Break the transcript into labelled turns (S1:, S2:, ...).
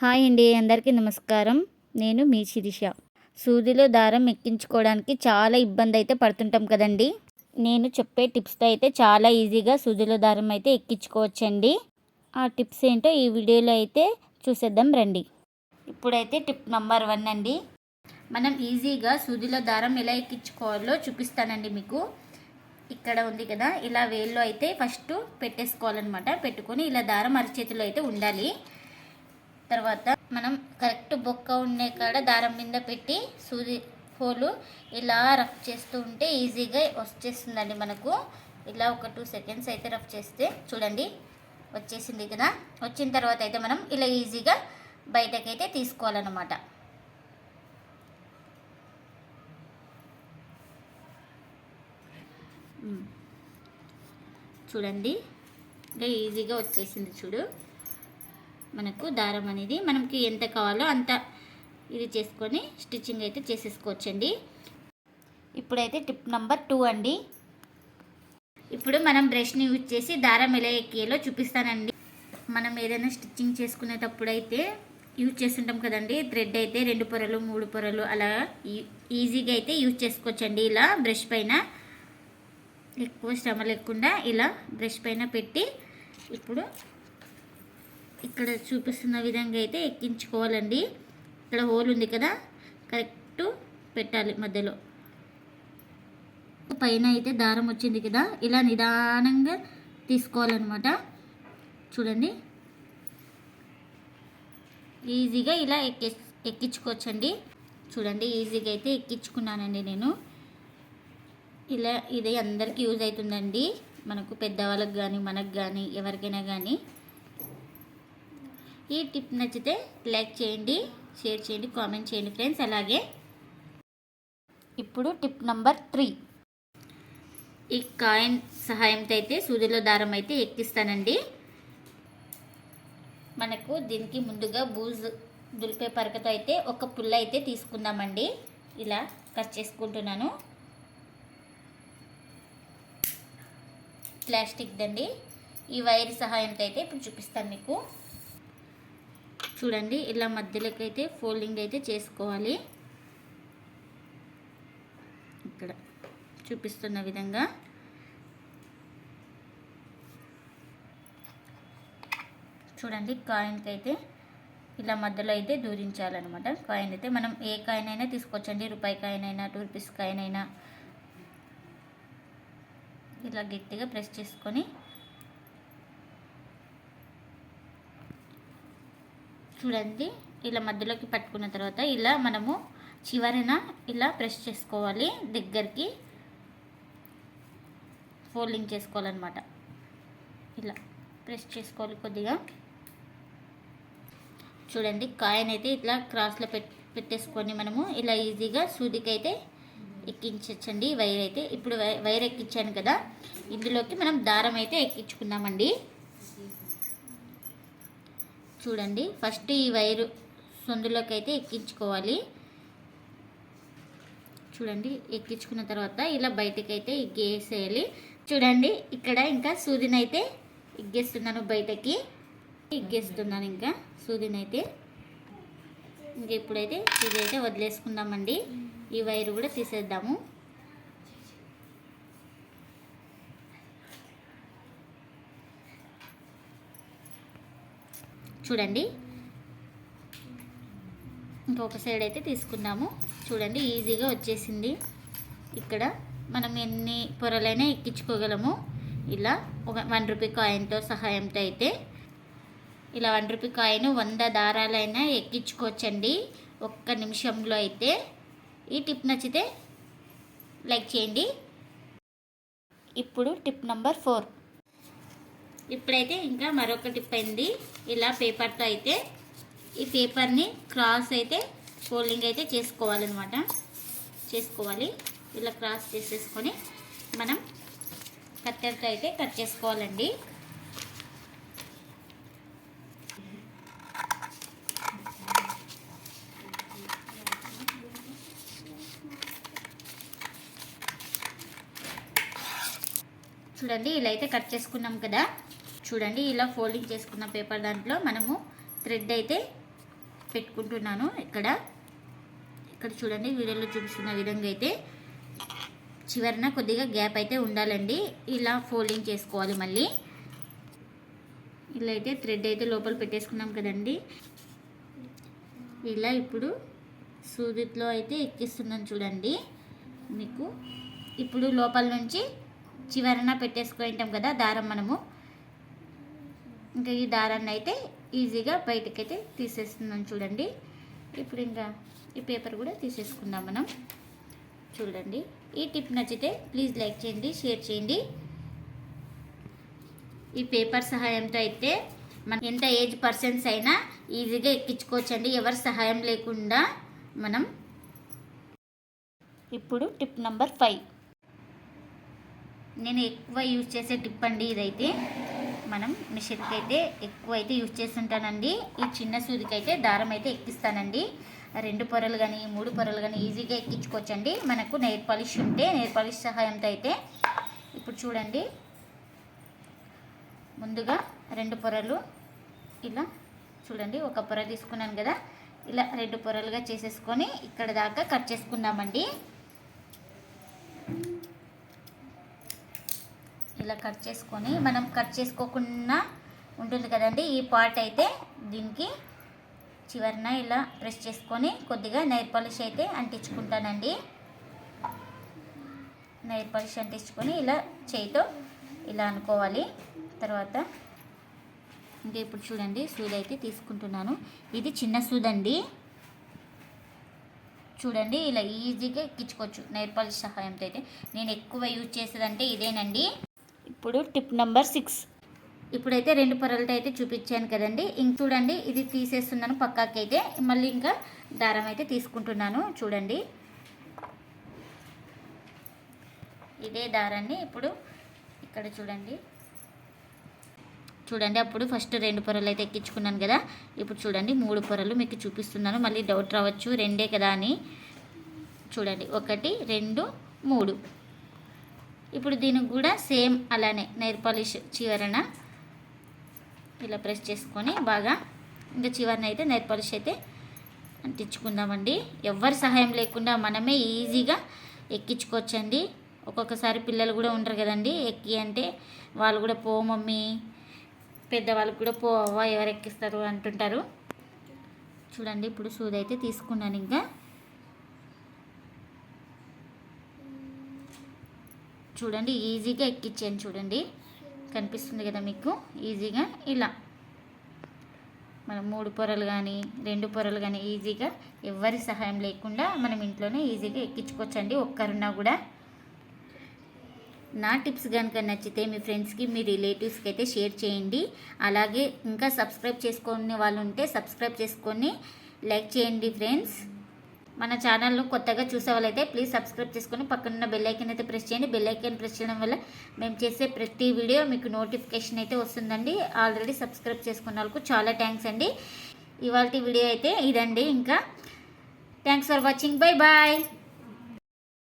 S1: Hi అండి అందరికీ నమస్కారం. నేను మీ శిరీష. సూదిలో దారం ఎక్కించుకోవడానికి చాలా ఇబ్బంది అయితే పడుతుంటాం కదండి. నేను చెప్పే టిప్స్తో అయితే చాలా ఈజీగా సూదిలో దారం అయితే ఎక్కించుకోవచ్చండి. ఆ టిప్స్ ఏంటో ఈ వీడియోలో అయితే చూసేద్దాం రండి. ఇప్పుడైతే టిప్ నెంబర్ వన్ అండి. మనం ఈజీగా సూదిలో దారం ఎలా ఎక్కించుకోవాలో చూపిస్తానండి మీకు. ఇక్కడ ఉంది కదా ఇలా వేల్లో అయితే ఫస్ట్ పెట్టేసుకోవాలన్నమాట. పెట్టుకొని ఇలా దారం అరచేతిలో అయితే ఉండాలి. తర్వాత మనం కరెక్ట్ బొక్క ఉండే కాడ దారం మీద పెట్టి సూది హోలు ఇలా రఫ్ చేస్తూ ఉంటే ఈజీగా వచ్చేస్తుందండి మనకు. ఇలా ఒక టూ సెకండ్స్ అయితే రఫ్ చేస్తే చూడండి వచ్చేసింది కదా. వచ్చిన తర్వాత అయితే మనం ఇలా ఈజీగా బయటకైతే తీసుకోవాలన్నమాట. చూడండి ఇలా ఈజీగా వచ్చేసింది చూడు. మనకు దారం అనేది మనకి ఎంత కావాలో అంత ఇది చేసుకొని స్టిచ్చింగ్ అయితే చేసేసుకోవచ్చండి. ఇప్పుడైతే టిప్ నెంబర్ టూ అండి. ఇప్పుడు మనం బ్రష్ని యూజ్ చేసి దారం ఎలా ఎక్కేలో చూపిస్తానండి. మనం ఏదైనా స్టిచ్చింగ్ చేసుకునేటప్పుడు అయితే యూజ్ చేస్తుంటాం కదండి. థ్రెడ్ అయితే రెండు పొరలు మూడు పొరలు అలా ఈ- ఈజీగా అయితే యూజ్ చేసుకోవచ్చండి. ఇలా బ్రష్ పైన ఎక్కువ శ్రమ లేకుండా ఇలా బ్రష్ పైన పెట్టి ఇప్పుడు ఇక్కడ చూపిస్తున్న విధంగా అయితే ఎక్కించుకోవాలండి. ఇక్కడ హోల్ ఉంది కదా కరెక్ట్ పెట్టాలి మధ్యలో. పైన అయితే దారం వచ్చింది కదా ఇలా నిదానంగా తీసుకోవాలన్నమాట. చూడండి. ఈజీగా ఇలా ఎక్కి ఎక్కించుకోవచ్చండి. చూడండి ఈజీగా అయితే ఎక్కించుకున్నానండి నేను. ఇలా ఇది అందరికీ యూజ్ అవుతుందండి. మనకు పెద్దవాళ్ళకి కానీ మనకు కానీ ఎవరికైనా కానీ ఈ టిప్ నచ్చితే లైక్ చేయండి షేర్ చేయండి కామెంట్ చేయండి ఫ్రెండ్స్. అలాగే ఇప్పుడు టిప్ నంబర్ త్రీ. ఈ కాయిన్ సహాయంతో అయితే సూదిలో దారం అయితే ఎక్కిస్తానండి. మనకు దీనికి ముందుగా బూజు దులిపే పరకతో అయితే ఒక పుల్ల అయితే తీసుకుందామండి. ఇలా కట్ చేసుకుంటున్నాను. ప్లాస్టిక్ దండి ఈ వైర్ సహాయంతో అయితే ఇప్పుడు చూపిస్తాను మీకు. చూడండి ఇలా మధ్యలోకి అయితే ఫోల్డింగ్ అయితే చేసుకోవాలి. ఇక్కడ చూపిస్తున్న విధంగా. చూడండి కాయిన్కి అయితే ఇలా మధ్యలో అయితే దూరించాలన్నమాట. కాయిన్ అయితే మనం ఏ కాయిన్ అయినా తీసుకోవచ్చండి రూపాయి కాయిన్ అయినా టూ రూపీస్ కాయిన్ అయినా ఇలా గట్టిగా ప్రెస్ చేసుకొని చూడండి. ఇలా మధ్యలోకి పట్టుకున్న తర్వాత ఇలా మనము చివరిన ఇలా ప్రెస్ చేసుకోవాలి. దగ్గరికి ఫోల్డింగ్ చేసుకోవాలన్నమాట. ఇలా ప్రెస్ చేసుకోవాలి కొద్దిగా. చూడండి కాయిన్ అయితే ఇట్లా క్రాస్లో పెట్ పెట్టేసుకొని మనము ఇలా ఈజీగా సూదికి అయితే ఎక్కించచ్చండి. వైర్ అయితే ఇప్పుడు వై- వైర్ ఎక్కించాను కదా. ఇందులోకి మనం దారం అయితే ఎక్కించుకుందామండి. చూడండి. ఫస్ట్ ఈ వైరు సొందులోకి అయితే ఎక్కించుకోవాలి. చూడండి ఎక్కించుకున్న తర్వాత ఇలా బయటకి అయితే ఎగ్గేసేయాలి చూడండి ఇక్కడ ఇంకా సూదిని అయితే ఎగ్గేస్తున్నాను బయటకి. ఎగ్గేస్తున్నాను ఇంకా సూదిని అయితే ఇంకా ఇప్పుడైతే ఇదైతే వదిలేసుకుందామండి. ఈ వైరు కూడా తీసేద్దాము. చూడండి. ఇంకొక సైడ్ అయితే తీసుకుందాము. చూడండి ఈజీగా వచ్చేసింది. ఇక్కడ మనం ఎన్ని పొరలైనా ఎక్కించుకోగలము. ఇలా ఒక వన్ రూపీ కాయిన్తో సహాయంతో అయితే ఇలా వన్ రూపీ కాయిన్ వంద దారాలైనా ఎక్కించుకోవచ్చండి. ఒక్క నిమిషంలో అయితే. ఈ టిప్ నచ్చితే లైక్ చేయండి. ఇప్పుడు టిప్ నంబర్ ఫోర్. ఇప్పుడైతే ఇంకా మరొక టిప్ అయింది ఇలా పేపర్తో అయితే ఈ పేపర్ని క్రాస్ అయితే ఫోల్డింగ్ అయితే చేసుకోవాలన్నమాట. చేసుకోవాలి. ఇలా క్రాస్ చేసేసుకొని మనం కత్తెరతో అయితే కట్ చేసుకోవాలండి. చూడండి ఇలా అయితే కట్ చేసుకున్నాం కదా. చూడండి ఇలా ఫోల్డింగ్ చేసుకున్న పేపర్ దాంట్లో మనము థ్రెడ్ అయితే పెట్టుకుంటున్నాను. ఇక్కడ ఇక్కడ చూడండి వీడియోలో చూపిస్తున్న విధంగా అయితే చివరన కొద్దిగా గ్యాప్ అయితే ఉండాలండి. ఇలా ఫోల్డింగ్ చేసుకోవాలి మళ్ళీ. ఇలా అయితే థ్రెడ్ అయితే లోపల పెట్టేసుకున్నాం కదండి. ఇలా ఇప్పుడు సూదిలో అయితే ఎక్కిస్తున్నాను చూడండి. మీకు ఇప్పుడు లోపల నుంచి చివరన పెట్టేసుకుంటాం కదా దారం మనము. ఇంకా ఈ దారాన్ని అయితే ఈజీగా బయటకైతే తీసేస్తున్నాం చూడండి. ఇప్పుడు ఇంకా ఈ పేపర్ కూడా తీసేసుకుందాం మనం. చూడండి. ఈ టిప్ నచ్చితే ప్లీజ్ లైక్ చేయండి షేర్ చేయండి. ఈ పేపర్ సహాయంతో అయితే మన ఎంత ఏజ్ పర్సన్స్ అయినా ఈజీగా ఎక్కించుకోవచ్చండి. ఎవరి సహాయం లేకుండా మనం ఇప్పుడు టిప్ నెంబర్ ఫైవ్. నేను ఎక్కువ యూజ్ చేసే టిప్ అండి ఇదైతే. మనం మిషన్కి అయితే ఎక్కువ అయితే యూజ్ చేస్తుంటానండి. ఈ చిన్న సూదికి అయితే దారం అయితే ఎక్కిస్తానండి. రెండు పొరలు కానీ మూడు పొరలు కానీ ఈజీగా ఎక్కించుకోవచ్చండి. మనకు నెయిర్ పాలిష్ ఉంటే నెయిర్ పాలిష్ సహాయంతో అయితే ఇప్పుడు చూడండి. ముందుగా రెండు పొరలు ఇలా చూడండి ఒక పొర తీసుకున్నాను కదా. ఇలా రెండు పొరలుగా చేసేసుకొని ఇక్కడ దాకా కట్ చేసుకుందామండి. ఇలా కట్ చేసుకొని మనం కట్ చేసుకోకుండా ఉంటుంది కదండి. ఈ పార్ట్ అయితే దీనికి చివరిన ఇలా ప్రెస్ చేసుకొని కొద్దిగా నైర్ పాలిష్ అయితే అంటించుకుంటానండి. నైర్ పాలిష్ అంటించుకొని ఇలా చేయితో ఇలా అనుకోవాలి. తర్వాత ఇంకా ఇప్పుడు చూడండి సూది అయితే తీసుకుంటున్నాను. ఇది చిన్న సూదండి. అండి చూడండి ఇలా ఈజీగా ఎక్కించుకోవచ్చు. నైర్ పాలిష్ సహాయంతో అయితే. నేను ఎక్కువ యూజ్ చేసేదంటే ఇదేనండి. ఇప్పుడు టిప్ నెంబర్ సిక్స్. ఇప్పుడైతే రెండు పొరలతో అయితే చూపించాను కదండి. ఇంక చూడండి ఇది తీసేస్తున్నాను పక్కాకి అయితే మళ్ళీ ఇంకా దారం అయితే తీసుకుంటున్నాను చూడండి. ఇదే దారాన్ని ఇప్పుడు ఇక్కడ చూడండి. చూడండి అప్పుడు ఫస్ట్ రెండు పొరలు అయితే ఎక్కించుకున్నాను కదా. ఇప్పుడు చూడండి మూడు పొరలు మీకు చూపిస్తున్నాను. మళ్ళీ డౌట్ రావచ్చు రెండే కదా అని. చూడండి ఒకటి రెండు మూడు. ఇప్పుడు దీనికి కూడా సేమ్ అలానే నైర్ పాలిష్ చివరన ఇలా ప్రెస్ చేసుకొని బాగా ఇంకా చివరన అయితే నైర్ పాలిష్ అయితే అంటించుకుందామండి. ఎవరి సహాయం లేకుండా మనమే ఈజీగా ఎక్కించుకోవచ్చండి. ఒక్కొక్కసారి పిల్లలు కూడా ఉండరు కదండి. ఎక్కి అంటే వాళ్ళు కూడా పో మమ్మీ పెద్దవాళ్ళకి కూడా పో అవ్వ ఎవరు ఎక్కిస్తారు అంటుంటారు. చూడండి ఇప్పుడు సూది అయితే తీసుకున్నాను ఇంకా. చూడండి ఈజీగా ఎక్కించాను చూడండి. కనిపిస్తుంది కదా మీకు? ఈజీగా ఇలా. మనం మూడు పొరలు కానీ రెండు పొరలు కానీ ఈజీగా ఎవరి సహాయం లేకుండా మనం ఇంట్లోనే ఈజీగా ఎక్కించుకోవచ్చండి. ఒక్కరున్నా కూడా. నా టిప్స్ కనుక నచ్చితే మీ ఫ్రెండ్స్కి మీ రిలేటివ్స్కి అయితే షేర్ చేయండి. అలాగే ఇంకా సబ్స్క్రైబ్ చేసుకునే వాళ్ళు ఉంటే సబ్స్క్రైబ్ చేసుకొని లైక్ చేయండి ఫ్రెండ్స్. మన ఛానల్ను కొత్తగా చూసేవాళ్ళైతే ప్లీజ్ సబ్స్క్రైబ్ చేసుకొని పక్కన బెల్లైకన్ అయితే ప్రెస్ చేయండి. బెల్లైకన్ ప్రెస్ చేయడం వల్ల మేము చేసే ప్రతి వీడియో మీకు నోటిఫికేషన్ అయితే వస్తుందండి. ఆల్రెడీ సబ్స్క్రైబ్ చేసుకున్న వాళ్ళకు చాలా థ్యాంక్స్ అండి. ఇవాళ వీడియో అయితే ఇదండి. ఇంకా thanks for watching bye bye